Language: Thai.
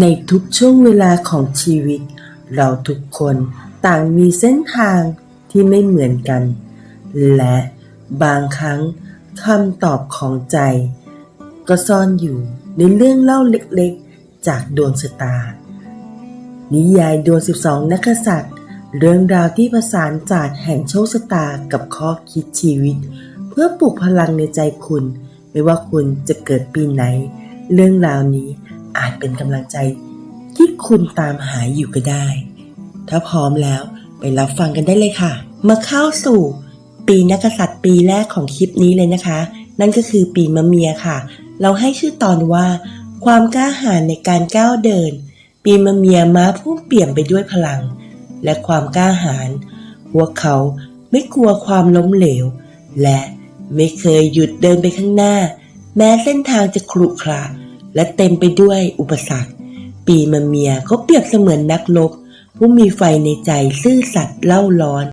ในทุกช่วงเวลาของชีวิต เราทุกคนต่างมีเส้นทางที่ไม่เหมือนกัน และบางครั้งคำตอบของใจ ก็ซ่อนอยู่ในเรื่องเล่าเล็กๆ จากดวงชะตา นิยายดวง 12 นักษัตริย์ เรื่องราวที่ผสานศาสตร์แห่งโชคชะตากับข้อคิดชีวิต เพื่อปลุกพลังในใจคุณ ไม่ว่าคุณจะเกิดปีไหน เรื่องราวนี้ อาจเป็นกำลังใจที่คุณตามหาอยู่ก็ได้ ถ้าพร้อมแล้วไปรับฟังกันได้เลยค่ะ มาเข้าสู่ปีนักษัตริย์ปีแรกของคลิปนี้เลยนะคะ นั่นก็คือปีมะเมียค่ะ เราให้ชื่อตอนว่า ความกล้าหาญในการก้าวเดิน ปีมะเมียม้าพุ่มเปี่ยมไปด้วยพลัง และความกล้าหาญพวกเขาไม่กลัวความล้มเหลว และไม่เคยหยุดเดินไปข้างหน้า แม้เส้นทางจะขรุขระ และเต็มไปด้วยอุปสรรค ปีมะเมียเขาเปรียบเสมือนนักรบผู้มีไฟในใจซื่อสัตย์เล่าร้อน